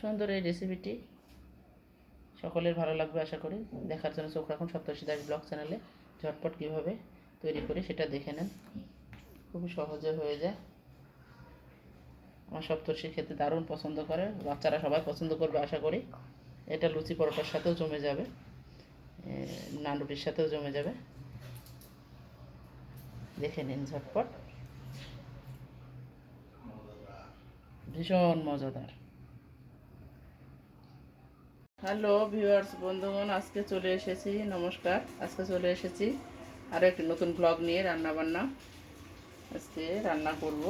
সুন্দর এই রেসিপিটি সকলের ভালো লাগবে আশা করি। দেখার জন্য চোখ রাখুন সপ্তর্ষি দাস ব্লগ চ্যানেলে। ঝটপট কীভাবে তৈরি করি সেটা দেখে নেন। খুবই সহজে হয়ে যায়। আমার সপ্তর্ষি খেতে দারুণ পছন্দ করে। বাচ্চারা সবাই পছন্দ করবে আশা করি। এটা লুচি পরোটার সাথেও জমে যাবে। এ, নান রুটির সাথেও জমে যাবে। দেখে নিন ঝটপট। ভীষণ মজাদার। হ্যালো ভিউয়ার্স, বন্ধুগণ, আজকে চলে এসেছি, নমস্কার, আজকে চলে এসেছি আরও একটি নতুন ব্লগ নিয়ে রান্না বান্না আজকে রান্না করব।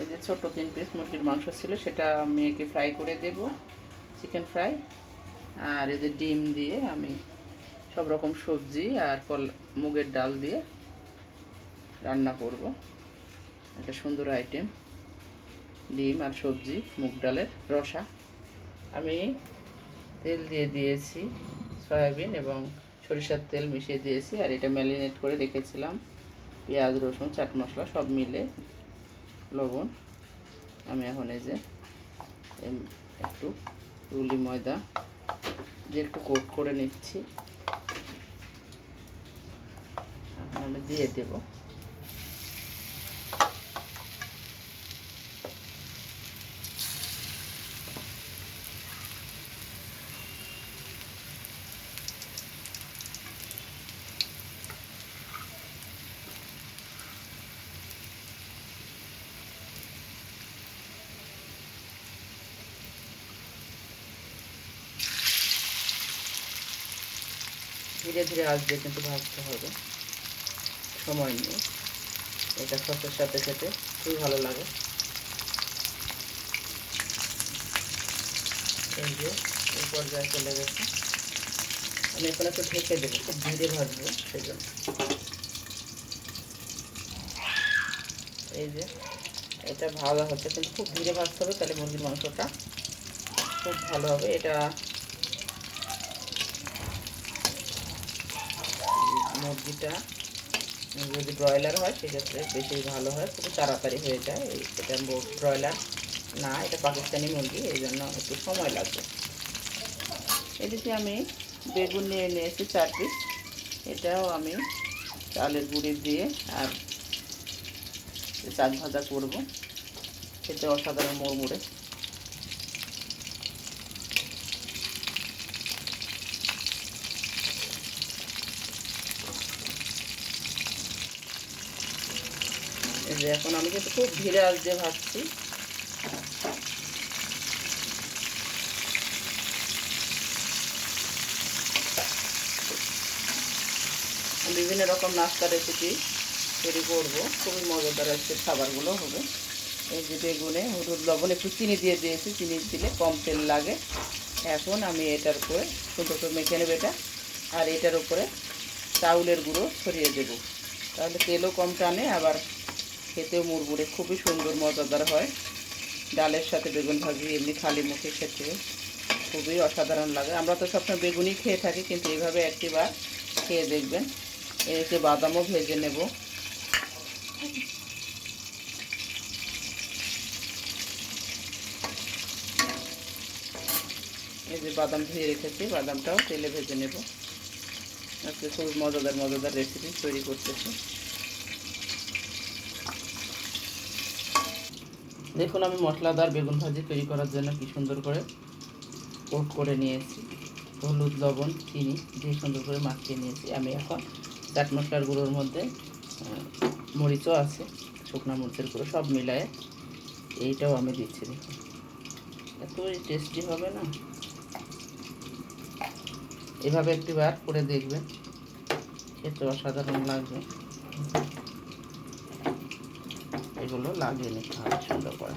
এই যে ছোট তিন পিস মুরগির মাংস ছিল, সেটা মেয়েকে ফ্রাই করে দেব চিকেন ফ্রাই আর এই যে ডিম দিয়ে আমি সব রকম সবজি আর কল, মুগের ডাল দিয়ে রান্না করব। একটা সুন্দর আইটেম ডিম আর সবজি, মুগ ডালের রসা। আমি তেল দিয়ে দিয়েছি, সয়াবিন এবং সরিষার তেল মিশিয়ে দিয়েছি আর এটা ম্যারিনেট করে রেখেছিলাম। পেঁয়াজ, রসুন, চাট মশলা সব মিলে, লবণ। আমি এখন এই যে একটু রুলি ময়দা দিয়ে একটু কোট করে নিচ্ছি। আমি দিয়ে দেবো। ধীরে ধীরে আসবে কিন্তু ভাজতে হবে। সময় নিয়ে। এটা সসের সাথে খেতে খুবই ভালো লাগে। এই যে, এই পর্যায়ে চলে গেছে। আমি এখন একটু ঢেকে দেবো, খুব ধীরে ভাজবো সেই জন্য এই যে, এটা ভালো হচ্ছে, কিন্তু খুব ধীরে ভাজতে হবে, তাহলে মুরগির মাংসটা খুব ভালো হবে। এটা মুরগিটা যদি ব্রয়লার হয়, সেক্ষেত্রে বেশি ভালো হয় খুব তাড়াতাড়ি হয়ে যায়। এটা ব্রয়লার না, এটা পাকিস্তানি মুরগি, এই জন্য একটু সময় লাগবে। এদিকে আমি বেগুন নিয়ে নিয়েছি চার পিস। এটাও আমি চালের গুঁড়ি দিয়ে আর চাল ভাজা করব। খেতে অসাধারণ মুড়মুড়ে। যে এখন আমি কিন্তু খুব ধীরে আজ ভাজছি। বিভিন্ন রকম নাস্তা রেসিপি তৈরি করব। খুবই মজাদার আজকে খাবারগুলো হবে। এই যে বেগুনে, হলুদ, লবণ, একটু চিনি দিয়ে দিয়েছি। চিনি দিলে কম তেল লাগে। এখন আমি এটার উপরে সুন্দর করে মেখে নেব এটা। আর এটার উপরে চাউলের গুঁড়ো ছড়িয়ে দেবো। তাহলে তেলও কম টানে, আবার খেতেও মুড়মুড়ে, খুবই সুন্দর, মজাদার হয়। ডালের সাথে বেগুন ভাজি, এমনি খালি মুখে খেতে খুবই অসাধারণ লাগে। আমরা তো সবসময় বেগুনই খেয়ে থাকি, কিন্তু এইভাবে একটিবার খেয়ে দেখবেন। এতে বাদামও ভেজে নেব। এই যে বাদাম ধুয়ে রেখেছি, বাদামটাও তেলে ভেজে নেব। আজকে খুব মজাদার মজাদার রেসিপি তৈরি করতেছি। দেখুন আমি মশলাদার বেগুন ভাজি তৈরি করার জন্য কি সুন্দর করে কোট করে নিয়েছি। হলুদ, লবণ, চিনি দিয়ে সুন্দর করে মাখিয়ে নিয়েছি। আমি এখন চাট মশলার গুঁড়োর মধ্যে মরিচও আছে, শুকনো মরিচের গুঁড়ো সব মিলায়ে এইটাও আমি দিচ্ছি দেখুন। এতই টেস্টি হবে না? এভাবে একটিবার করে দেখবেন, খেতে অসাধারণ লাগবে। এগুলো লাগিয়ে নিতে হবে সুন্দর করে।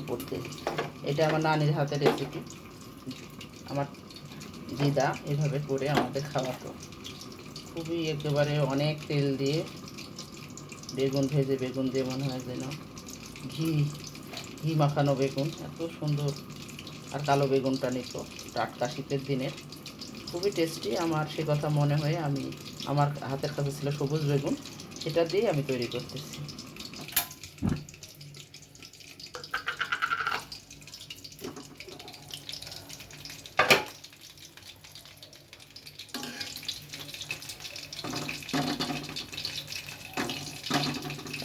উপর দিয়ে। এটা আমার নানির হাতের রেসিপি আমার দিদা এভাবে করে আমাদের খাওয়াতো। খুবই একেবারে অনেক তেল দিয়ে বেগুন ভেজে বেগুন দিয়ে মনে হয় যেন ঘি ঘি মাখানো বেগুন, এত সুন্দর। আর কালো বেগুনটা নিত টাটকা শীতের দিনের খুবই টেস্টি আমার সে কথা মনে হয়ে আমি, আমার হাতের কাছে ছিল সবুজ বেগুন, সেটা দিয়ে আমি তৈরি করতেছি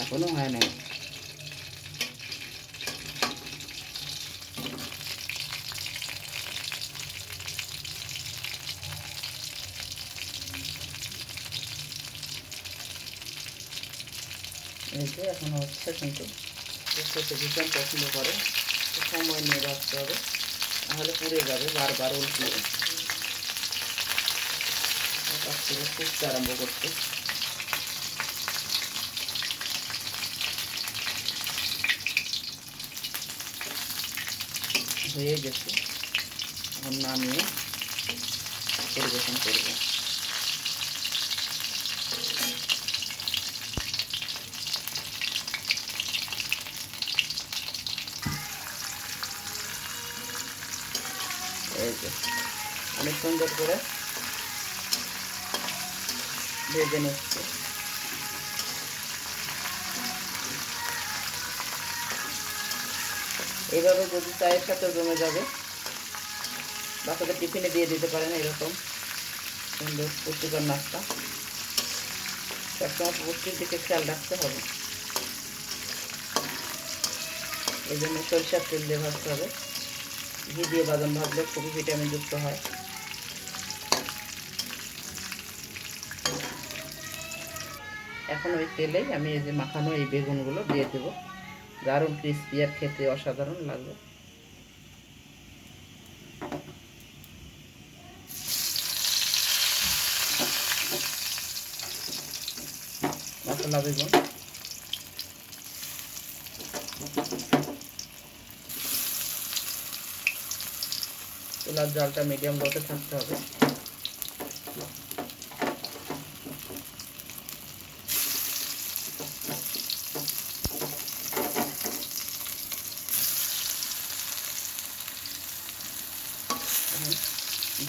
এখনও হয় নাই এই যে এখনও হচ্ছে কিন্তু ভীষণ পছন্দ করে। সময় নিয়ে রাখতে হবে নাহলে পুড়ে যাবে বারবার উল্টিয়ে থেকে ফুটতে আরম্ভ করতে। হয়ে গেছে। এখন নামিয়ে পরিবেশন করব। এই যে অনেক সুন্দর করে ভেজে নিচ্ছে। এইভাবে যদি চায়ের সাথে জমে যাবে, বাচ্চাদের টিফিনে দিয়ে দিতে পারেন এরকম সুন্দর পুষ্টিকর নাস্তা। সবসময় পুষ্টির দিকে খেয়াল রাখতে হবে। এই জন্য সরিষার তেল দিয়ে ভাজতে হবে। ঘি দিয়ে বাদাম ভাজলে খুবই ভিটামিন যুক্ত হয়। এখন ওই তেলেই আমি এই যে মাখানো এই বেগুনগুলো দিয়ে দেবো। দারুণ ক্রিস্পি আর খেতে অসাধারণ লাগবে। মশলা বেগুন। চুলার জলটা মিডিয়াম লোতে থাকতে হবে।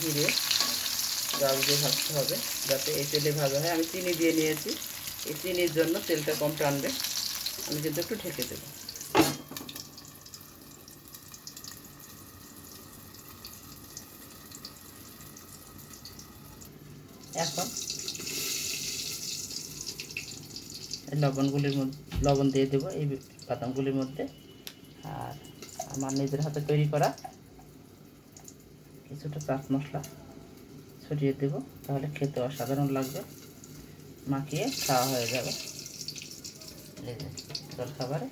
ধীরে জাল দিয়ে ভাজতে হবে, যাতে এই তেলে ভাজা হয়। আমি চিনি দিয়ে নিয়েছি। এই চিনির জন্য তেলটা কম টানবে। আমি কিন্তু একটু ঢেকে দেবো। এখন লবণগুলির মধ্যে লবণ দিয়ে দেবো এই বাদামগুলির মধ্যে। আর আমার নিজের হাতে তৈরি করা কিছুটা চাট মশলা ছড়িয়ে দেবো। তাহলে খেতে অসাধারণ লাগবে। মাখিয়ে খাওয়া হয়ে যাবে। এই যে, জল খাবারে।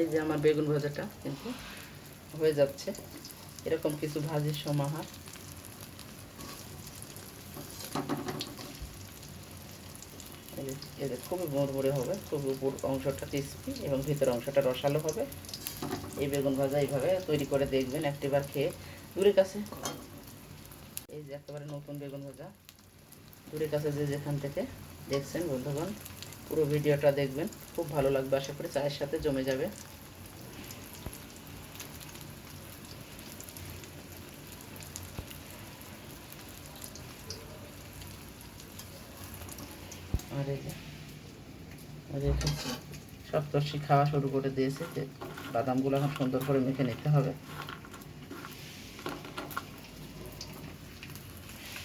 এই যে আমার বেগুন ভাজাটা কিন্তু হয়ে যাচ্ছে। এরকম কিছু ভাজির সমাহার এই যে- এই খুবই মুড়মুড়ে হবে, খুবই উপর অংশটা ক্রিস্পি এবং ভিতর অংশটা রসালো হবে। এই বেগুন ভাজা এইভাবে তৈরি করে দেখবেন একটিবার খেয়ে। দূরের কাছে। এই যে একেবারে নতুন বেগুন ভাজা। দূরের কাছে যে যেখান থেকে দেখছেন বন্ধুগণ, পুরো ভিডিওটা দেখবেন। খুব ভালো লাগবে, আশা করি চায়ের সাথে জমে যাবে আর এই যে এটা সপ্তর্ষি খাওয়া শুরু করে দিয়েছে যে বাদামগুলো এখন সুন্দর করে মেখে নিতে হবে।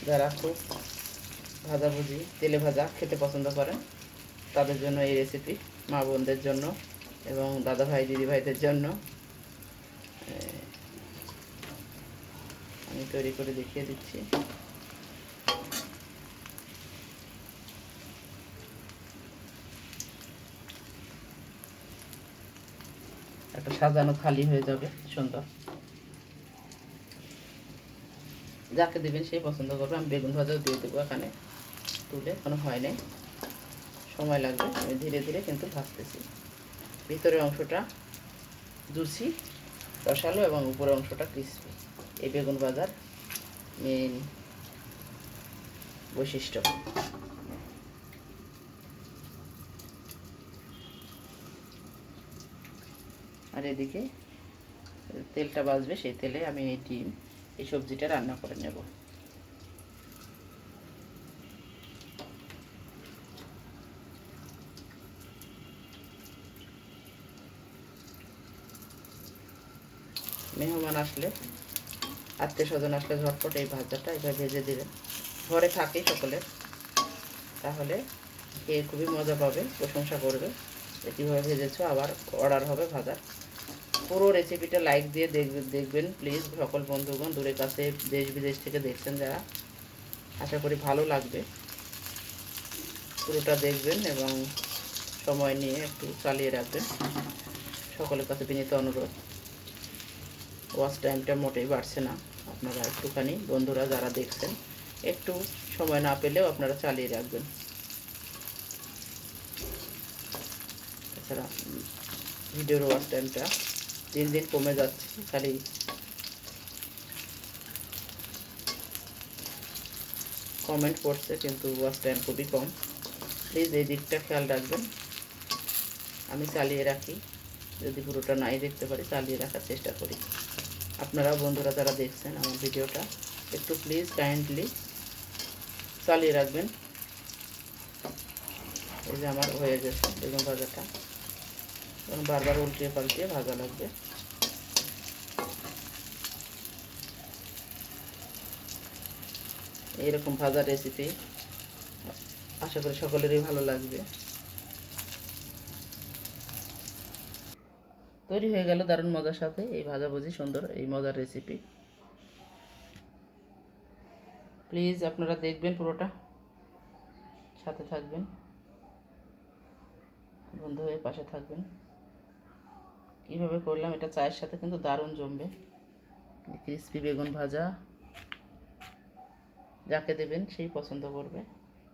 যারা খুব ভাজাভুজি তেলে ভাজা খেতে পছন্দ করেন, তাদের জন্য এই রেসিপি মা বোনদের জন্য এবং দাদা ভাই দিদি ভাইদের জন্য আমি তৈরি করে দেখিয়ে দিচ্ছি। একটা সাজানো থালি হয়ে যাবে, সুন্দর। যাকে দেবেন সেই পছন্দ করবে, আমি বেগুন ভাজাও দিয়ে দেবো এখানে। তুলে, কোনো হয় নাই। সময় লাগবে, আমি ধীরে ধীরে কিন্তু ভাজতেছি। ভিতরের অংশটা জুসি, রসালো এবং উপরের অংশটা ক্রিস্পি এই বেগুন ভাজার মেন বৈশিষ্ট্য। আর এদিকে তেলটা বাজবে সেই তেলে আমি এই ডিম, এই সবজিটা রান্না করে নেব। মেহমান আসলে আত্মীয় স্বজন আসলে ঝটপট এই ভাজাটা এবার ভেজে দেবেন। ঘরে থাকে সকলের তাহলে খেয়ে খুবই মজা পাবে, প্রশংসা করবে কীভাবে ভেজেছো, আবার অর্ডার হবে ভাজা পুরো রেসিপিটা লাইক দিয়ে দেখবে দেখবেন প্লিজ সকল বন্ধুগণ দূরে কাছে, দেশ বিদেশ থেকে দেখছেন যারা। আশা করি ভালো লাগবে। পুরোটা দেখবেন এবং সময় নিয়ে একটু চালিয়ে রাখবেন। সকলের কাছে বিনীত অনুরোধ। ওয়াচ টাইমটা মোটেই বাড়ছে না। আপনারা একটুখানি, বন্ধুরা যারা দেখছেন, একটু সময় না পেলেও আপনারা চালিয়ে রাখবেন। এছাড়া ভিডিওর ওয়াচ টাইমটা দিন দিন কমে যাচ্ছে খালি কমেন্ট করছে কিন্তু ওয়াচ টাইম খুবই কম। প্লিজ এই দিকটা খেয়াল রাখবেন। আমি চালিয়ে রাখি। যদি পুরোটা নাই দেখতে পারি, চালিয়ে রাখার চেষ্টা করি। আপনারা বন্ধুরা যারা দেখছেন আমার ভিডিওটা, একটু প্লিজ কাইন্ডলি চালিয়ে রাখবেন। এই যে আমার হয়ে গেছে বেগুন ভাজাটা। এখন বারবার উল্টিয়ে পাল্টিয়ে ভাজা লাগবে। এইরকম ভাজা রেসিপি আশা করি সকলেরই ভালো লাগবে। তৈরি হয়ে গেল দারুণ মজার সাথে এই ভাজা ভাজাভুজি সুন্দর এই মজার রেসিপি প্লিজ আপনারা দেখবেন পুরোটা, সাথে থাকবেন, বন্ধু হয়ে পাশে থাকবেন। কীভাবে করলাম, এটা চায়ের সাথে কিন্তু দারুণ জমবে। ক্রিসপি বেগুন ভাজা, যাকে দেবেন সেই পছন্দ করবে।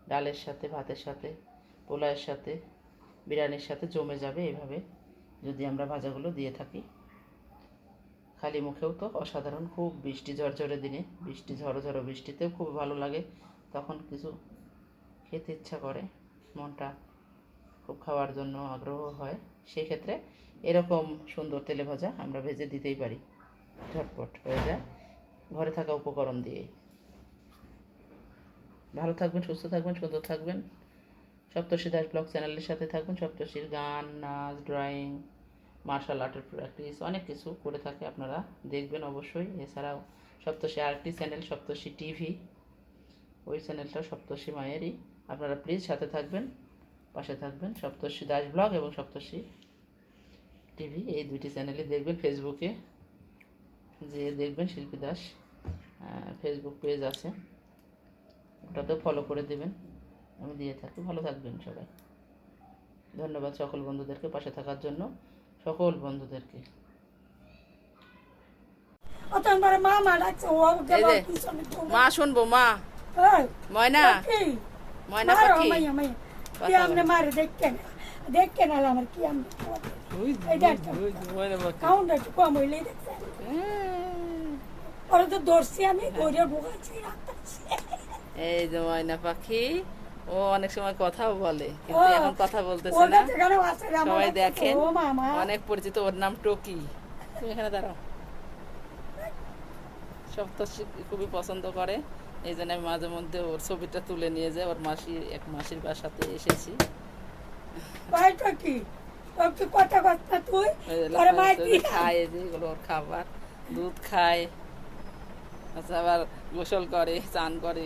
ডালের সাথে, ভাতের সাথে, পোলাওয়ের সাথে, বিরিয়ানির সাথে জমে যাবে এভাবে যদি আমরা ভাজাগুলো দিয়ে থাকি। খালি মুখেও তো অসাধারণ, খুব বৃষ্টি, ঝরঝরে দিনে। বৃষ্টি ঝড়ো ঝড়ো বৃষ্টিতেও খুব ভালো লাগে। তখন কিছু খেতে ইচ্ছা করে, মনটা খুব খাওয়ার জন্য আগ্রহ হয়। সেক্ষেত্রে এরকম সুন্দর তেলে ভাজা আমরা ভেজে দিতেই পারি। ঝটপট হয়ে যায়। ঘরে থাকা উপকরণ দিয়ে ভালো থাকবেন, সুস্থ থাকবেন, সুন্দর থাকবেন। সপ্তর্ষি দাস ব্লগ চ্যানেলের সাথে থাকবেন সপ্তর্ষির গান, নাচ, ড্রয়িং, মার্শাল আর্টের প্র্যাকটিস, অনেক কিছু করে থাকে আপনারা। দেখবেন অবশ্যই। এছাড়াও সপ্তর্ষি আরেকটি চ্যানেল, সপ্তর্ষি টিভি। ওই চ্যানেলটা সপ্তর্ষি মায়েরই। আপনারা প্লিজ সাথে থাকবেন, পাশে থাকবেন। সপ্তর্ষি দাস ব্লগ এবং সপ্তর্ষি টিভি এই দুইটি চ্যানেলে দেখবেন ফেসবুকে যে দেখবেন শিল্পী দাস ফেসবুক পেজ আছে। ওটাতেও ফলো করে দেবেন। আমি দিয়ে থাকি। ভালো থাকবেন সবাই। ধন্যবাদ সকল বন্ধুদেরকে পাশে থাকার জন্য। সকল বন্ধুদেরকে। মা শুনব মা। এই, ময়না? ময়না পাখি? মারে? দেখকে না। আমার কি আমনে এই দেখ কাউন্ট একটু কম হইলেই দেখছে ওরা তো ধরছি আমি ধরে ঢুকাচ্ছি এই যে ময়না পাখি ও অনেক সময় কথাও বলে কিন্তু এখন কথা বলতেছে না সবাই দেখেন অনেক পরিচিত ওর নাম টকি তুমি এখানে দাঁড়াও সপ্তর্ষি খুবই পছন্দ করে এই জন্য আমি মাঝে মধ্যে ওর ছবিটা তুলে নিয়ে যাই ওর মাসি এক মাসির বাসাতে এসেছি ভাইটা তোর কথা কথা তুই? তোর মাই খায় এই যে এগুলো ওর খাবার। দুধ খায় আচ্ছা আবার গোসল করে চান করে।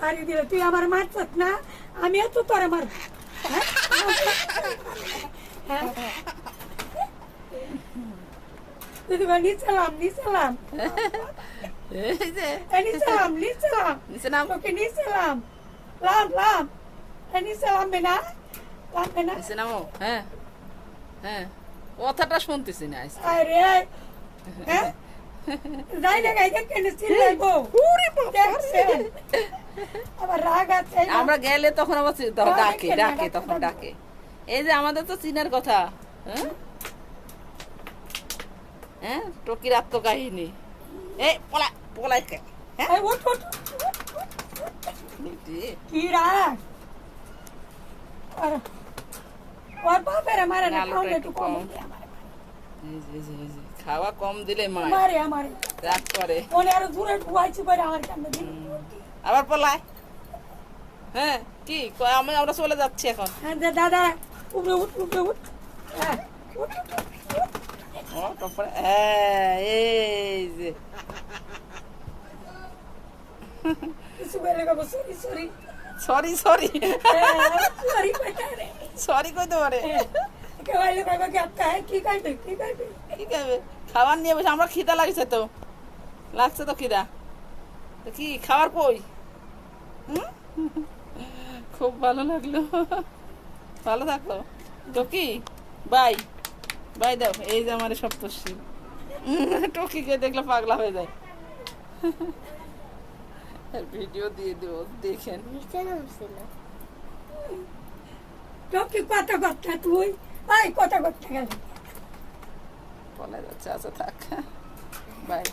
পারি দিলে তুই আমার মারছত না? আমিও তো তোরে মারব। হ্যাঁ? হ্যাঁ? নিচেলাম নিচেলাম নিচেলাম নিচেলাম নিচেলাম লাম লাম। নিচেলাম না? না। নামো হ্যাঁ হ্যাঁ কথাটা শুনতেছি না আজকে। আরে হ্যাঁ? যাই না গাইতে কেন চিল্লাইবো। আবার রাগ আছে আমরা গেলে তখন আবার ডাকে ডাকে তখন ডাকে। এই যে আমাদের তো চিনার কথা হ্যাঁ? হ্যাঁ টকির আত্মকাহিনী। এই পলা পলাই কে হ্যাঁ কি রাগ? আর ওর বাপের মারে না খাওয়া একটু কম আমারে খাওয়া কম দিলে মারে। আমারে। রাগ করে। মনে আরও দূরে আমার দিল আবার পলায়। হ্যাঁ কি? আমি আমরা চলে যাচ্ছি এখন। হ্যাঁ দাদা উপরে উঠ উপরে উঠ। হ্যাঁ। ও তারপরে এই যে। Sorry sorry sorry sorry sorry কইতে পারে। হ্যাঁ। কি খাবে খাবার নিয়ে বসে আমার খিদা লাগছে তো। লাগছে তো খিদা। তো কি খাবার কই? খুব ভালো লাগল। ভালো থাকো। Talkie by. বাই দাও এই যে আমার সপ্তর্ষি। টকিকে দেখলে পাগলা হয়ে যায়। ভিডিও দিয়ে দেবো দেখেন। কি কথা কথা তুই। ভাই কথা কথা গেল। বলা যাচ্ছে আচ্ছা থাক। বাই।